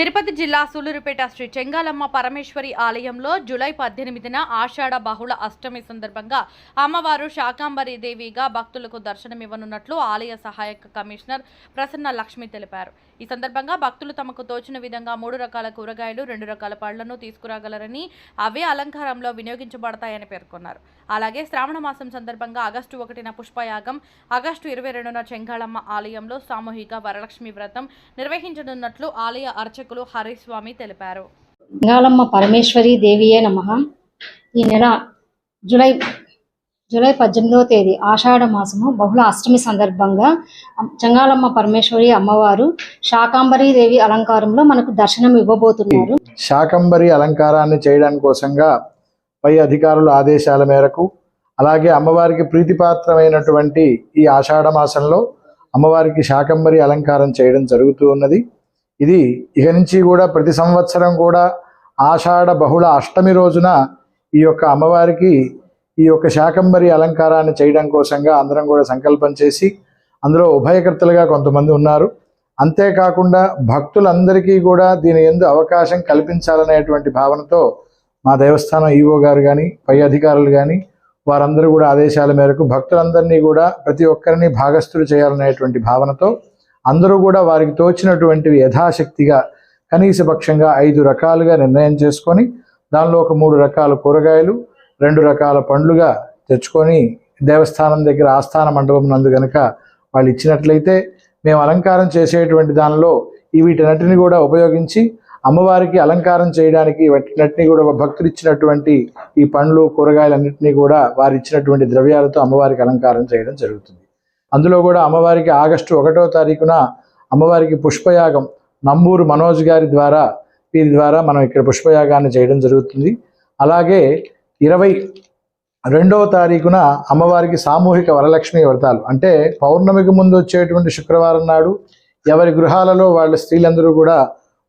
తిరుపతి జిల్లా సూలూరుపేట శ్రీ చెంగాలమ్మ పరమేశ్వరి ఆలయంలో జూలై పద్దెనిమిదిన ఆషాఢ బహుళ అష్టమి సందర్భంగా అమ్మవారు శాకాంబరి దేవిగా భక్తులకు దర్శనమివ్వనున్నట్లు ఆలయ సహాయక కమిషనర్ ప్రసన్న లక్ష్మి తెలిపారు. ఈ సందర్భంగా భక్తులు తమకు తోచిన విధంగా మూడు రకాల కూరగాయలు రెండు రకాల పళ్ళను తీసుకురాగలరని అవే అలంకారంలో వినియోగించబడతాయని పేర్కొన్నారు. అలాగే శ్రావణ మాసం సందర్భంగా ఆగస్టు ఒకటిన పుష్పయాగం ఆగస్టు ఇరవై రెండున చెంగాళమ్మ ఆలయంలో సామూహిక వరలక్ష్మి వ్రతం నిర్వహించనున్నట్లు ఆలయ అర్చకులు హరిస్వామి తెలిపారు. లింగాలమ్మ పరమేశ్వరి దేవియే నమ. ఈ నెల జూలై జూలై పద్దెనిమిదవ తేదీ ఆషాఢ మాసము బహుళ అష్టమి సందర్భంగా చెంగాలమ్మ పరమేశ్వరి అమ్మవారు శాకాంబరి దేవి అలంకారంలో మనకు దర్శనం ఇవ్వబోతున్నారు. శాకంబరి అలంకారాన్ని చేయడానికి కోసంగా పై అధికారుల ఆదేశాల మేరకు అలాగే అమ్మవారికి ప్రీతిపాత్రమైనటువంటి ఈ ఆషాఢ మాసంలో అమ్మవారికి శాకంబరి అలంకారం చేయడం జరుగుతూ ఉన్నది. ఇది ఇక నుంచి కూడా ప్రతి సంవత్సరం కూడా ఆషాఢ బహుళ అష్టమి రోజున ఈ యొక్క అమ్మవారికి ఈ యొక్క శాకంబరి అలంకారాన్ని చేయడం కోసంగా అందరం కూడా సంకల్పం చేసి అందులో ఉభయకర్తలుగా కొంతమంది ఉన్నారు. అంతేకాకుండా భక్తులందరికీ కూడా దీని ఎందు అవకాశం కల్పించాలనేటువంటి భావనతో మా దేవస్థానం ఈవో గారు కానీ పై అధికారులు కానీ వారందరూ కూడా ఆదేశాల మేరకు భక్తులందరినీ కూడా ప్రతి ఒక్కరిని భాగస్థులు చేయాలనేటువంటి భావనతో అందరూ కూడా వారికి తోచినటువంటివి యథాశక్తిగా కనీసపక్షంగా ఐదు రకాలుగా నిర్ణయం చేసుకొని దానిలో ఒక మూడు రకాల కూరగాయలు రెండు రకాల పండ్లుగా తెచ్చుకొని దేవస్థానం దగ్గర ఆస్థాన మండపం నందు గనక వాళ్ళు ఇచ్చినట్లయితే మేము అలంకారం చేసేటువంటి దానిలో ఈ వీటన్నిటిని కూడా ఉపయోగించి అమ్మవారికి అలంకారం చేయడానికి వాటినటిని కూడా భక్తులు ఇచ్చినటువంటి ఈ పండ్లు కూరగాయలన్నింటినీ కూడా వారు ఇచ్చినటువంటి ద్రవ్యాలతో అమ్మవారికి అలంకారం చేయడం జరుగుతుంది. అందులో కూడా అమ్మవారికి ఆగస్టు ఒకటో తారీఖున అమ్మవారికి పుష్పయాగం నంబూరు మనోజ్ గారి ద్వారా వీరి ద్వారా మనం ఇక్కడ పుష్పయాగాన్ని చేయడం జరుగుతుంది. అలాగే ఇరవై రెండవ తారీఖున అమ్మవారికి సామూహిక వరలక్ష్మి వ్రతాలు. అంటే పౌర్ణమికి ముందు వచ్చేటువంటి శుక్రవారం నాడు ఎవరి గృహాలలో వాళ్ళ స్త్రీలందరూ కూడా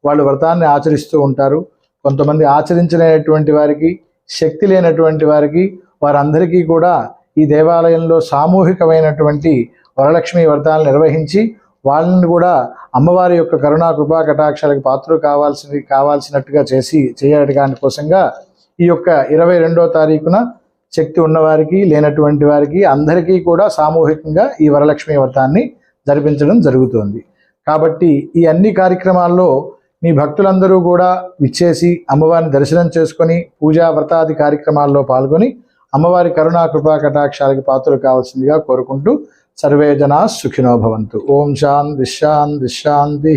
వాళ్ళు వ్రతాన్ని ఆచరిస్తూ ఉంటారు. కొంతమంది ఆచరించలేనటువంటి వారికి శక్తి లేనటువంటి వారికి వారందరికీ కూడా ఈ దేవాలయంలో సామూహికమైనటువంటి వరలక్ష్మి వ్రతాలు నిర్వహించి వాళ్ళని కూడా అమ్మవారి యొక్క కరుణా కృపా కటాక్షాలకు పాత్రలు కావాల్సి కావాల్సినట్టుగా చేసి చేయడానికి కోసంగా ఈ యొక్క ఇరవై రెండో తారీఖున శక్తి ఉన్నవారికి లేనటువంటి వారికి అందరికీ కూడా సామూహికంగా ఈ వరలక్ష్మి వ్రతాన్ని జరిపించడం జరుగుతుంది. కాబట్టి ఈ అన్ని కార్యక్రమాల్లో మీ భక్తులందరూ కూడా విచ్చేసి అమ్మవారిని దర్శనం చేసుకొని పూజా వ్రతాది కార్యక్రమాల్లో పాల్గొని అమ్మవారి కరుణా కృపా కటాక్షాలకి పాత్రలు కావాల్సిందిగా కోరుకుంటూ సర్వే జనా సుఖినో ఓం శాంతి శాంతి శాంతి.